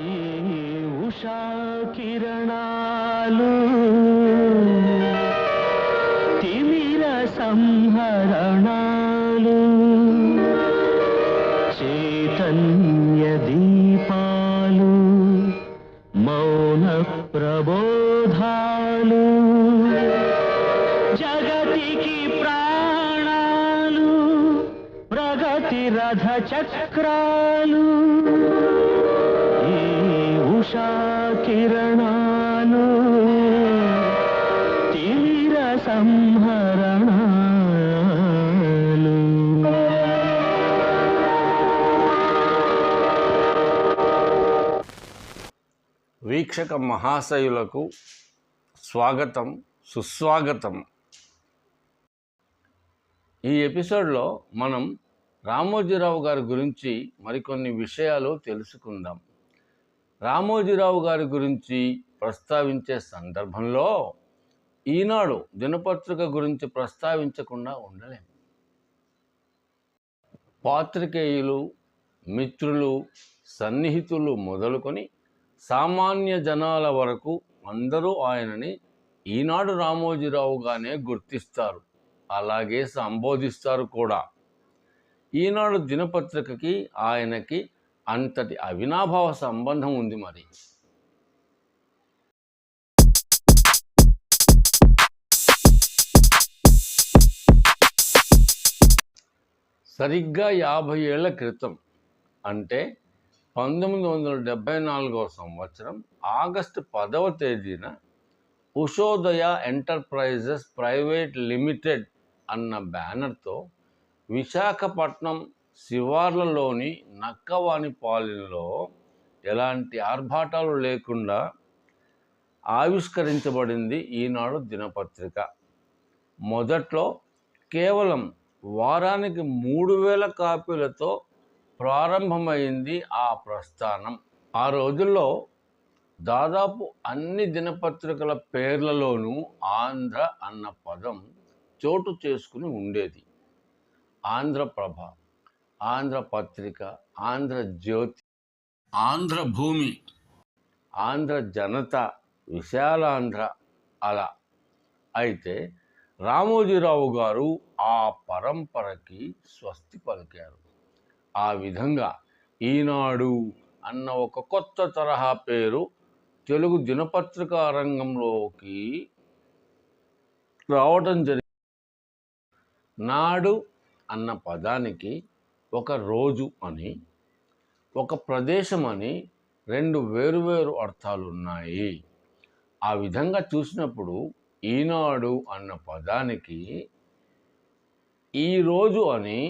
ఈ ఉషా కిరణాలు. తిమిర సంహరణాలు. చైతన్య దీపాలు. మౌన ప్రబోధాలు. జగతికి ప్రాణాలు. ప్రగతి రథ చక్రాలు. సంహరణాలు. వీక్షక మహాశయులకు స్వాగతం సుస్వాగతం. ఈ ఎపిసోడ్లో మనం రామోజీరావు గారి గురించి మరికొన్ని విషయాలు తెలుసుకుందాం. రామోజీరావు గారి గురించి ప్రస్తావించే సందర్భంలో ఈనాడు దినపత్రిక గురించి ప్రస్తావించకుండా ఉండలేము పాత్రికేయులు మిత్రులు సన్నిహితులు మొదలుకొని సామాన్య జనాల వరకు అందరూ ఆయనని ఈనాడు రామోజీరావుగానే గుర్తిస్తారు. అలాగే సంబోధిస్తారు కూడా. ఈనాడు దినపత్రికకి ఆయనకి అంతటి అవినాభావ సంబంధం ఉంది మరి. సరిగ్గా యాభై ఏళ్ళ క్రితం అంటే పంతొమ్మిది వందల డెబ్భై నాలుగవ సంవత్సరం ఆగస్టు పదవ తేదీన ఉషోదయ ఎంటర్ప్రైజెస్ ప్రైవేట్ లిమిటెడ్ అన్న బ్యానర్తో విశాఖపట్నం శివార్లలోని నక్కవాణిపాలెంలో ఎలాంటి ఆర్భాటాలు లేకుండా ఆవిష్కరించబడింది ఈనాడు దినపత్రిక. మొదట్లో కేవలం వారానికి మూడు వేల కాపీలతో ప్రారంభమైంది ఆ ప్రస్థానం. ఆ రోజుల్లో దాదాపు అన్ని దినపత్రికల పేర్లలోనూ ఆంధ్ర అన్న పదం చోటు చేసుకుని ఉండేది. ఆంధ్రప్రభ ఆంధ్రపత్రిక ఆంధ్రజ్యోతి ఆంధ్రభూమి ఆంధ్ర జనత విశాలాంధ్ర అలా. అయితే రామోజీరావు గారు ఆ పరంపరకి స్వస్తి పలికారు. ఆ విధంగా ఈనాడు అన్న ఒక కొత్త తరహా పేరు తెలుగు దినపత్రికా రంగంలోకి రావటం జరిగింది. నాడు అన్న పదానికి ఒక రోజు అని ఒక ప్రదేశం అని రెండు వేరువేరు అర్థాలు ఉన్నాయి ఆ విధంగా చూసినప్పుడు ఈనాడు అన్న పదానికి ఈ రోజు అని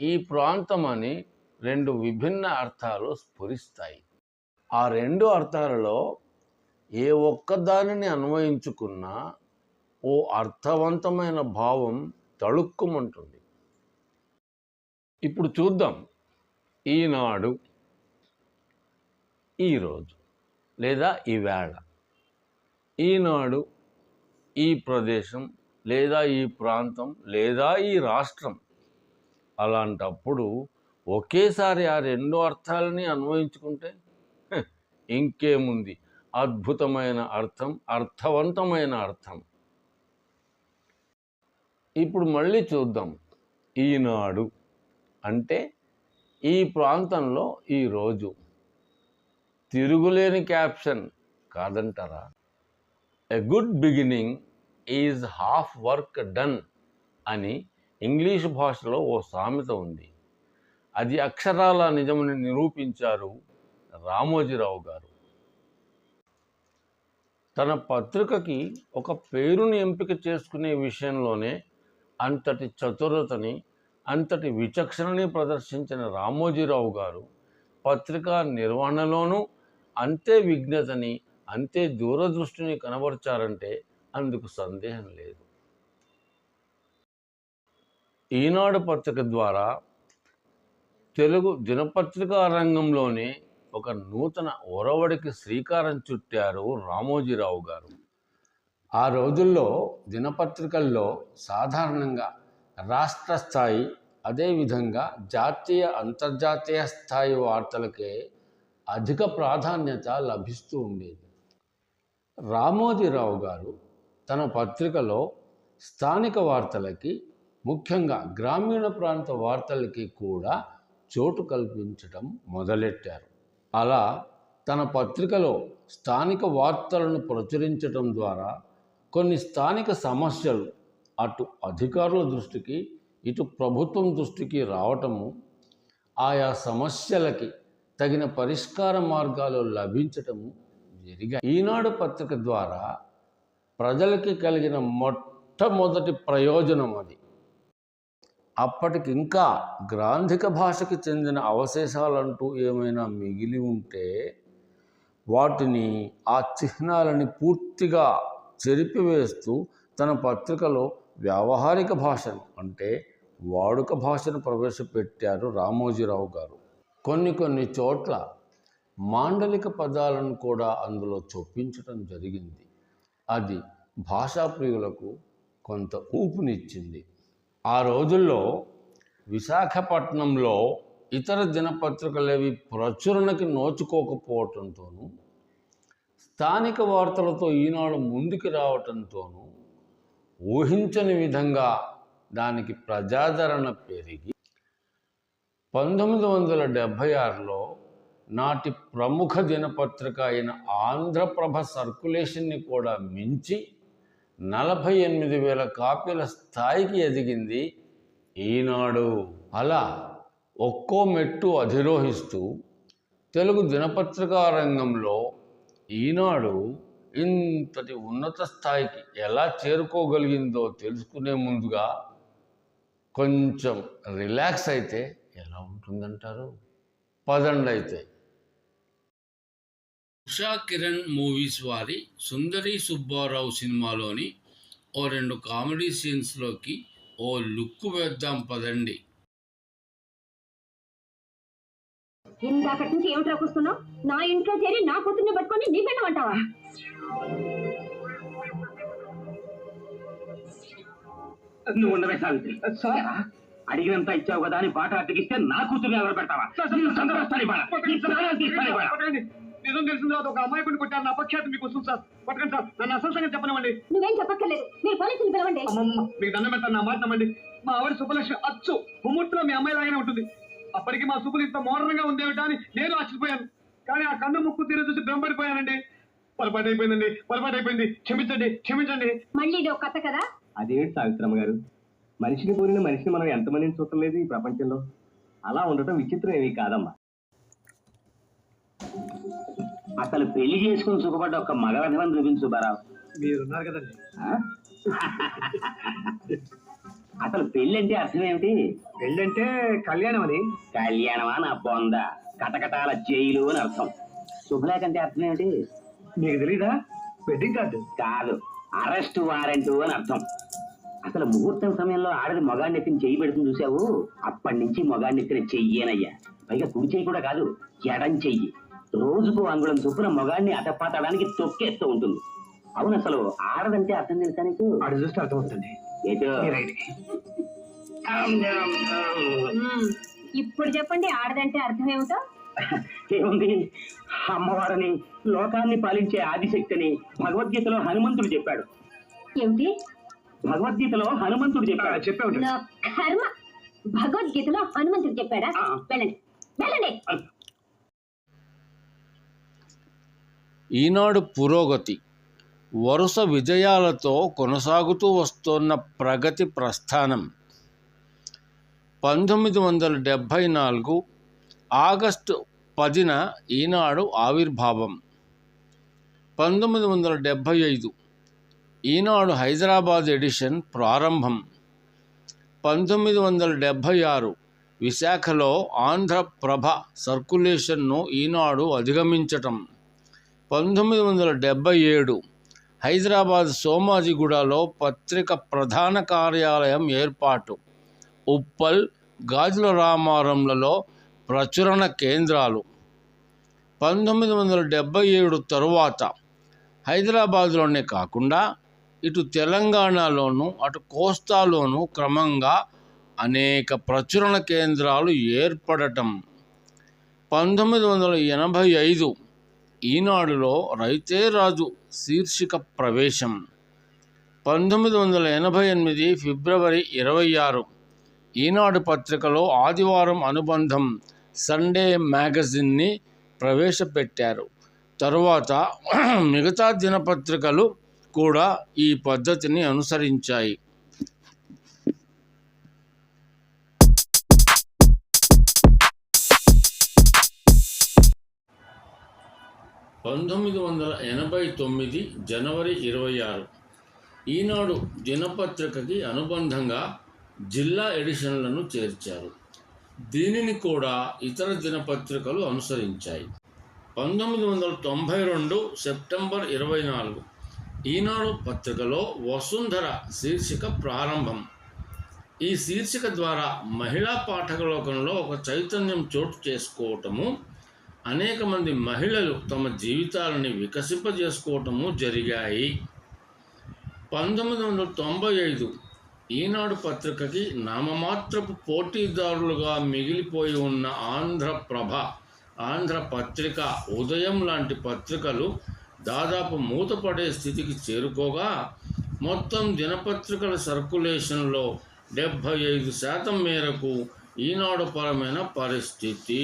ఈ ప్రాంతం అని రెండు విభిన్న అర్థాలు స్ఫురిస్తాయి. ఆ రెండు అర్థాలలో ఏ ఒక్కదానిని అన్వయించుకున్నా ఓ అర్థవంతమైన భావం తళుక్కుమంటుంది. ఇప్పుడు చూద్దాం ఈనాడు ఈరోజు లేదా ఈవేళ ఈనాడు ఈ ప్రదేశం లేదా ఈ ప్రాంతం లేదా ఈ రాష్ట్రం అలాంటప్పుడు ఒకేసారి ఆ రెండు అర్థాలని అన్వయించుకుంటే ఇంకేముంది? అద్భుతమైన అర్థం అర్థవంతమైన అర్థం. ఇప్పుడు మళ్ళీ చూద్దాం. ఈనాడు అంటే ఈ ప్రాంతంలో ఈరోజు తిరుగులేని క్యాప్షన్ కాదంటారా? A good beginning is half work done అని ఇంగ్లీష్ భాషలో ఓ సామెత ఉంది. అది అక్షరాల నిజమని నిరూపించారు రామోజీరావు గారు. తన పత్రికకి ఒక పేరుని ఎంపిక చేసుకునే విషయంలోనే అంతటి చతురతని అంతటి విచక్షణని ప్రదర్శించిన రామోజీరావు గారు పత్రికా నిర్వహణలోనూ అంతే విఘ్నతని అంతే దూరదృష్టిని కనబరిచారంటే అందుకు సందేహం లేదు. ఈనాడు పత్రిక ద్వారా తెలుగు దినపత్రికా రంగంలోనే ఒక నూతన ఒరవడికి శ్రీకారం చుట్టారు రామోజీరావు గారు. ఆ రోజుల్లో దినపత్రికల్లో సాధారణంగా రాష్ట్ర స్థాయి అదేవిధంగా జాతీయ అంతర్జాతీయ స్థాయి వార్తలకే అధిక ప్రాధాన్యత లభిస్తూ ఉండేది. రామోజీరావు గారు తన పత్రికలో స్థానిక వార్తలకి ముఖ్యంగా గ్రామీణ ప్రాంత వార్తలకి కూడా చోటు కల్పించడం మొదలెట్టారు. అలా తన పత్రికలో స్థానిక వార్తలను ప్రచురించడం ద్వారా కొన్ని స్థానిక సమస్యలు అటు అధికారుల దృష్టికి ఇటు ప్రభుత్వం దృష్టికి రావటము ఆయా సమస్యలకి తగిన పరిష్కార మార్గాలు లభించటము జరిగాయి. ఈనాడు పత్రిక ద్వారా ప్రజలకి కలిగిన మొట్టమొదటి ప్రయోజనం అది. అప్పటికి ఇంకా గ్రాంధిక భాషకి చెందిన అవశేషాలంటూ ఏమైనా మిగిలి ఉంటే వాటిని ఆ చిహ్నాలని పూర్తిగా చెరిపివేస్తూ తన పత్రికలో వ్యావహారిక భాషను అంటే వాడుక భాషను ప్రవేశపెట్టారు రామోజీరావు గారు. కొన్ని కొన్ని చోట్ల మాండలిక పదాలను కూడా అందులో చొప్పించడం జరిగింది. అది భాషాప్రియులకు కొంత ఊపునిచ్చింది. ఆ రోజుల్లో విశాఖపట్నంలో ఇతర దినపత్రికలేవి ప్రచురణకి నోచుకోకపోవటంతోనూ స్థానిక వార్తలతో ఈనాడు ముందుకు రావటంతోనూ ఊహించని విధంగా దానికి ప్రజాదరణ పెరిగి పంతొమ్మిది వందల డెబ్భై ఆరులో నాటి ప్రముఖ దినపత్రిక అయిన ఆంధ్రప్రభ సర్కులేషన్ని కూడా మించి నలభై ఎనిమిది వేల కాపీల స్థాయికి ఎదిగింది ఈనాడు. అలా ఒక్కో మెట్టు అధిరోహిస్తూ తెలుగు దినపత్రికా రంగంలో ఈనాడు ఇంతటి ఉన్నత స్థాయికి ఎలా చేరుకోగలిగిందో తెలుసుకునే ముందుగా కొంచెం రిలాక్స్ అయితే ఎలా ఉంటుందంటారు? పదండి అయితే ఉషా కిరణ్ మూవీస్ వారి సుందరి సుబ్బారావు సినిమాలోని ఓ రెండు కామెడీ సీన్స్లోకి ఓ లుక్ వేద్దాం పదండి. ఇందాకటి నుంచి ఏమిటి రాకొస్తున్నావు నా ఇంట్లో చేరి నా కూతుర్ని పట్టుకొని నీ పెళ్ళం అంటావా? నువ్వు ఉండవే సావిత్రి. అడిగినంత ఇచ్చావు కదా అని బాట అడ్డగిస్తే నా కూతురు ఎవరు పెడతావా? నిజం తెలిసిన తర్వాత ఒక అమ్మాయి కొన్ని కొట్టారు నా అపఖ్యాతి మీకు వస్తుంది సార్. పట్టకండి సార్. నన్ను అసలు సంగతి చెప్పనివ్వండి. నువ్వేం చెప్పక్కర్లేదు. మీరు పోలీసులు పిలవండి. అమ్మమ్మ మీకు దండం పెడతాను నా మాట నమ్మండి. మా ఆవిడ సుబ్బలక్ష్మి అచ్చు. ముమ్ముట్లో మీ అమ్మాయి లాగానే ఉంటుంది. అప్పటికి మా సుబ్బులు ఇంత మోడర్న్గా ఉందేమిటా అని నేను ఆశ్చర్యపోయాను. కానీ ఆ కన్ను ముక్కు తీరు చూసి భ్రమపడిపోయానండి. పొరపాటు అయిపోయిందండి పొరపాటు అయిపోయింది. క్షమించండి క్షమించండి. మళ్ళీ ఇది ఒక కథ కదా? అదేంటి సావిత్రమ్మ గారు? మనిషిని పోలిన మనిషిని మనం ఎంతమందిని చూడటం లేదు ఈ ప్రపంచంలో. అలా ఉండటం విచిత్రం ఏమీ కాదమ్మా. అసలు పెళ్ళి చేసుకుని సుఖపడ్డ ఒక మగవధమని చూపించు సుబ్బారావు మీరున్నారు కదండి. ఆ? అసలు పెళ్ళి అంటే అర్థం ఏమిటి? పెళ్ళంటే కళ్యాణం అని కళ్యాణమా నా బొంద? కటకటాల జైలు అని అర్థం. శుభలేఖ అంటే అర్థం ఏమిటి? మీకు తెలీదా? వెడ్డింగ్ కార్డు కాదు. అరెస్ట్ వారెంట్ అని అర్థం. అసలు ముహూర్తం సమయంలో ఆడది మొగాడిని ఎత్తిన చెయ్యి పెడుతుంది చూసావు? అప్పటి నుంచి మొగాడిని ఎత్తిన చెయ్యేనయ్యా. పైగా కుడి చెయ్యి కూడా కాదు ఎడం చెయ్యి. రోజుకు అంగుళం చొప్పున మొగాడిని అటపాతడానికి తొక్కేస్తూ ఉంటుంది. అవును అసలు ఆడదంటే అర్థం తెలుసా నీకు? ఆడు చూస్తే ఏటో? Right hmm. ఇప్పుడు చెప్పండి ఆడదంటే అర్థం ఏమిటో? ఏముంది? అమ్మవారిని లోకాన్ని పాలించే ఆదిశక్తిని భగవద్గీతలో హనుమంతుడు చెప్పాడు. ఏమిటి? భగవద్గీతలో హనుమంతుడు చెప్పాడు. చెప్పే ఉంటాడు. నా కర్మ. భగవద్గీతలో హనుమంతుడు చెప్పాడా. వెళ్ళండి. వెళ్ళండి. ఈనాడు పురోగతి. వరుస విజయాలతో కొనసాగుతూ వస్తున్న ప్రగతి ప్రస్థానం. పంతొమ్మిది వందల డెబ్భై నాలుగు ఆగస్టు పదిన ఈనాడు ఆవిర్భావం. పంతొమ్మిది వందల డెబ్భై ఐదు ఈనాడు హైదరాబాద్ ఎడిషన్ ప్రారంభం. పంతొమ్మిది వందల డెబ్భై ఆరు విశాఖలో ఆంధ్రప్రభ సర్కులేషన్ను ఈనాడు అధిగమించటం. పంతొమ్మిది వందల డెబ్భై ఏడు హైదరాబాద్ సోమాజిగూడలో పత్రిక ప్రధాన కార్యాలయం ఏర్పాటు. ఉప్పల్ గాజుల రామారంలలో ప్రచురణ కేంద్రాలు. పంతొమ్మిది వందల డెబ్భై ఏడు తరువాత హైదరాబాద్లోనే కాకుండా ఇటు తెలంగాణలోను అటు కోస్తాలోను క్రమంగా అనేక ప్రచురణ కేంద్రాలు ఏర్పడటం. పంతొమ్మిది వందల ఎనభై ఐదు ఈనాడులో రైతే రాజు శీర్షిక ప్రవేశం. పంతొమ్మిది వందల ఎనభై ఎనిమిది ఫిబ్రవరి ఇరవై ఆరు. ఈనాడు పత్రికలో ఆదివారం అనుబంధం సండే మ్యాగజిన్ని ప్రవేశపెట్టారు. తరువాత మిగతా దినపత్రికలు కూడా ఈ పద్ధతిని అనుసరించాయి. పంతొమ్మిది వందల ఎనభై తొమ్మిది జనవరి ఇరవై ఆరు. ఈనాడు దినపత్రికకి అనుబంధంగా జిల్లా ఎడిషన్లను చేర్చారు. దీనిని కూడా ఇతర దినపత్రికలు అనుసరించాయి. పంతొమ్మిది వందల తొంభై రెండు సెప్టెంబర్ ఇరవై నాలుగు ఈనాడు పత్రికలో వసుంధర శీర్షిక ప్రారంభం. ఈ శీర్షిక ద్వారా మహిళా పాఠకలోకంలో ఒక చైతన్యం చోటు చేసుకోవటము అనేక మంది మహిళలు తమ జీవితాలని వికసింపజేసుకోవటము జరిగాయి. పంతొమ్మిది వందల తొంభై ఐదు ఈనాడు పత్రికకి నామమాత్రపు పోటీదారులుగా మిగిలిపోయి ఉన్న ఆంధ్రప్రభ ఆంధ్ర పత్రిక ఉదయం లాంటి పత్రికలు దాదాపు మూతపడే స్థితికి చేరుకోగా మొత్తం దినపత్రికల సర్కులేషన్లో డెబ్భై ఐదు శాతం మేరకు ఈనాడుపరమైన పరిస్థితి.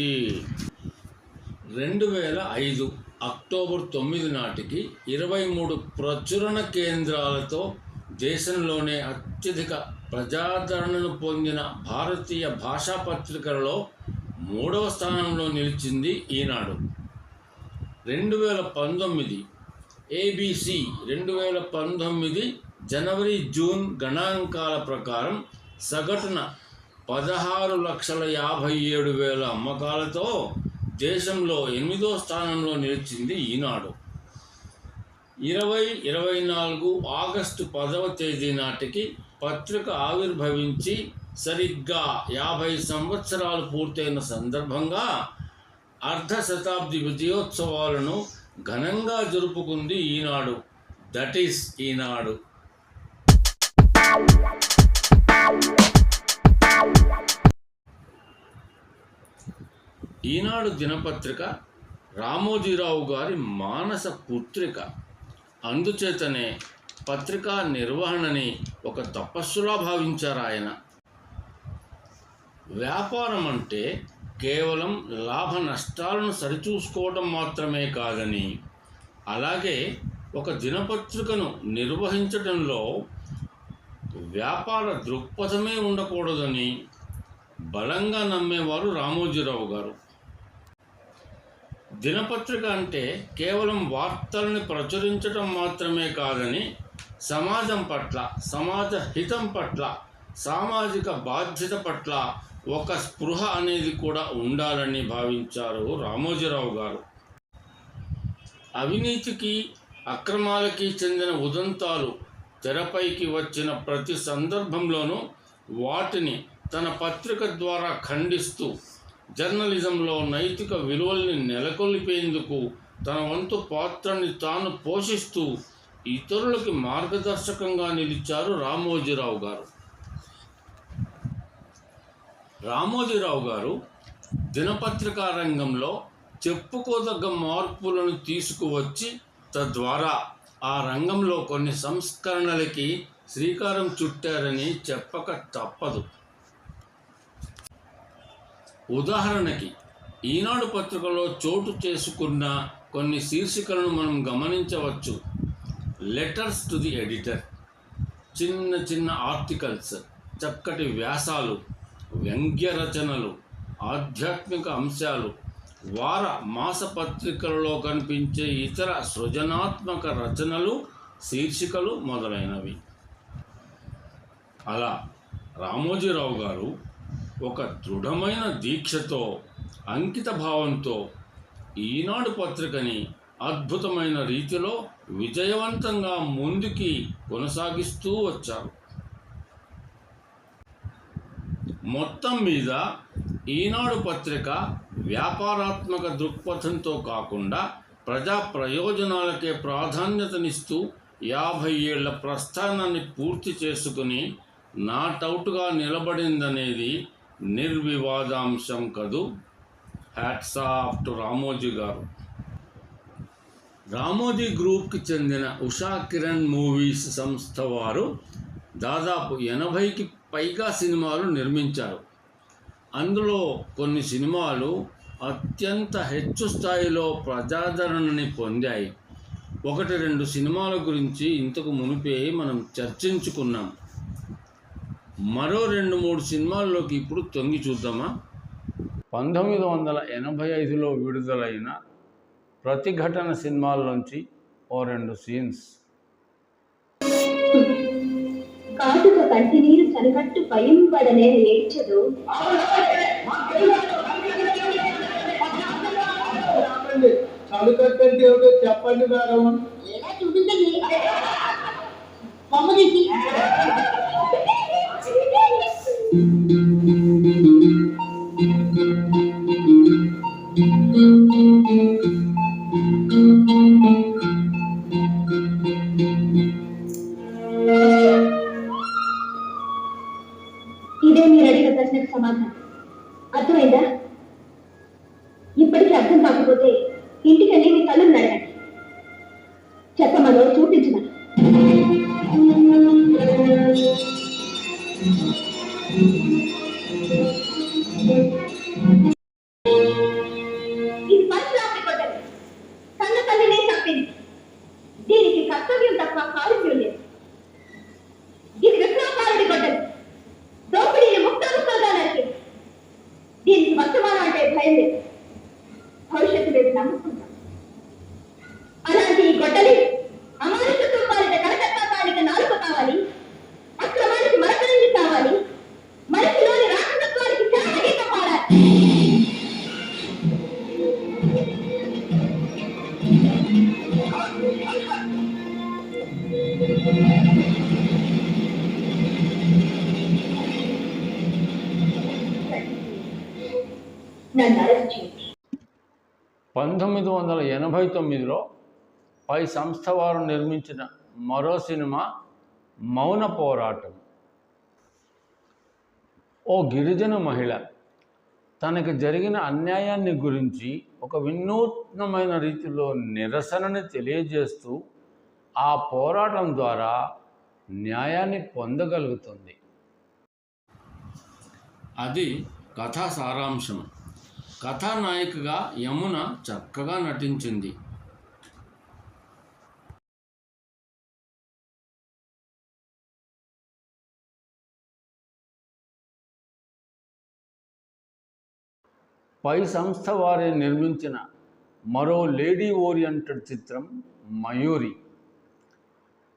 రెండు వేల ఐదు అక్టోబర్ తొమ్మిది నాటికి ఇరవై మూడు ప్రచురణ కేంద్రాలతో దేశంలోనే అత్యధిక ప్రజాదరణను పొందిన భారతీయ భాషా పత్రికలలో మూడవ స్థానంలో నిలిచింది ఈనాడు. రెండు వేల పంతొమ్మిది ఏబిసి రెండు వేల పంతొమ్మిది జనవరి జూన్ గణాంకాల ప్రకారం సగటున పదహారు లక్షల యాభై ఏడు వేల అమ్మకాలతో దేశంలో ఎనిమిదో స్థానంలో నిలిచింది ఈనాడు. ఇరవై ఇరవై నాలుగు ఆగస్టు పదవ తేదీ నాటికి పత్రిక ఆవిర్భవించి సరిగ్గా యాభై సంవత్సరాలు పూర్తయిన సందర్భంగా అర్ధ శతాబ్ది విజయోత్సవాలను ఘనంగా జరుపుకుంది ఈనాడు. దట్ ఈస్ ఈనాడు. ఈనాడు దినపత్రిక రామోజీరావు గారి మానస పుత్రిక. అందుచేతనే పత్రికా నిర్వహణని ఒక తపస్సులా భావించారు ఆయన. వ్యాపారం అంటే కేవలం లాభ నష్టాలను సరిచూసుకోవడం మాత్రమే కాదని అలాగే ఒక దినపత్రికను నిర్వహించడంలో వ్యాపార దృక్పథమే ఉండకూడదని బలంగా నమ్మేవారు రామోజీరావు గారు. దినపత్రిక అంటే కేవలం వార్తలను ప్రచురించడం మాత్రమే కాదని సమాజం పట్ల సమాజ హితం పట్ల సామాజిక బాధ్యత పట్ల ఒక స్పృహ అనేది కూడా ఉండాలని భావించారు రామోజీరావు గారు. అవినీతికి అక్రమాలకి చెందిన ఉదంతాలు తెరపైకి వచ్చిన ప్రతి సందర్భంలోనూ వాటిని తన పత్రిక ద్వారా ఖండిస్తూ జర్నలిజంలో నైతిక విలువల్ని నెలకొల్పేందుకు తన వంతు పాత్రని తాను పోషిస్తూ ఇతరులకి మార్గదర్శకంగా నిలిచారు రామోజీరావు గారు. రామోజీరావు గారు దినపత్రికా రంగంలో చెప్పుకోదగ్గ మార్పులను తీసుకువచ్చి తద్వారా ఆ రంగంలో కొన్ని సంస్కరణలకి శ్రీకారం చుట్టారని చెప్పక తప్పదు. ఉదాహరణకి ఈనాడు పత్రికలో చోటు చేసుకున్న కొన్ని శీర్షికలను మనం గమనించవచ్చు. లెటర్స్ టు ది ఎడిటర్ చిన్న చిన్న ఆర్టికల్స్ చక్కటి వ్యాసాలు వ్యంగ్య రచనలు ఆధ్యాత్మిక అంశాలు వార మాసపత్రికలలో కనిపించే ఇతర సృజనాత్మక రచనలు శీర్షికలు మొదలైనవి. అలా రామోజీరావు గారు ఒక దృఢమైన దీక్షతో అంకిత భావంతో ఈనాడు పత్రికని అద్భుతమైన రీతిలో విజయవంతంగా ముందుకి కొనసాగిస్తూ వచ్చారు. మొత్తం మీద ఈనాడు పత్రిక వ్యాపారాత్మక దృక్పథంతో కాకుండా ప్రజా ప్రయోజనాలకే ప్రాధాన్యతనిస్తూ యాభై ఏళ్ళ ప్రస్థానాన్ని పూర్తి చేసుకుని నాటౌట్గా నిలబడిందనేది నిర్వివాదాంశం కదూ. హ్యాట్స్ ఆఫ్ టు రామోజీ గారు. రామోజీ గ్రూప్కి చెందిన ఉషా కిరణ్ మూవీస్ సంస్థ వారు దాదాపు ఎనభైకి పైగా సినిమాలు నిర్మించారు. అందులో కొన్ని సినిమాలు అత్యంత హెచ్చు స్థాయిలో ప్రజాదరణని పొందాయి. ఒకటి రెండు సినిమాల గురించి ఇంతకు మునిపే మనం చర్చించుకున్నాం. మరో రెండు మూడు సినిమాల్లోకి ఇప్పుడు తొంగి చూద్దామా? పంతొమ్మిది వందల ఎనభై ఐదులో విడుదలైన ప్రతిఘటన సినిమాల్లోంచి ఓ రెండు సీన్స్. కాటుక కంటి నీరు చనికట్టు భయం పడనే ఏడ్చదు చదువుకంటే ఏమిటో చెప్పండి మేడం. ఎలా చూపించండి నన్ను అరెస్ట్ చేయండి పంతొమ్మిది వందల ఎనభై తొమ్మిదిలో పై సంస్థ వారు నిర్మించిన మరో సినిమా మౌన పోరాటం. ఓ గిరిజన మహిళ తనకి జరిగిన అన్యాయాన్ని గురించి ఒక వినూత్నమైన రీతిలో నిరసనని తెలియజేస్తూ ఆ పోరాటం ద్వారా న్యాయాన్ని పొందగలుగుతుంది. అది కథా సారాంశం. కథానాయికగా యమున చక్కగా నటించింది. పై సంస్థ వారే నిర్మించిన మరో లేడీ ఓరియంటెడ్ చిత్రం మయూరి.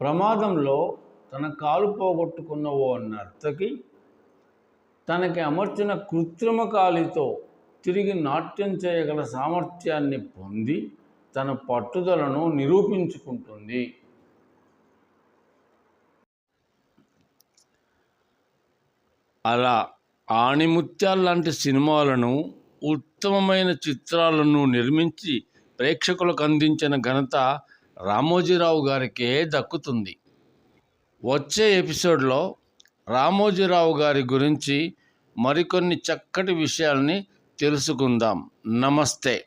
ప్రమాదంలో తన కాలు పోగొట్టుకున్న ఓ నర్తకి తనకి అమర్చిన కృత్రిమ కాలితో తిరిగి నాట్యం చేయగల సామర్థ్యాన్ని పొంది తన పట్టుదలను నిరూపించుకుంటుంది. అలా ఆణిముత్యాల లాంటి సినిమాలను ఉత్తమమైన చిత్రాలను నిర్మించి ప్రేక్షకులకు అందించిన ఘనత రామోజీరావు గారికే దక్కుతుంది. వచ్చే ఎపిసోడ్లో రామోజీరావు గారి గురించి మరికొన్ని చక్కటి విషయాల్ని తెలుసుకుందాం. నమస్తే.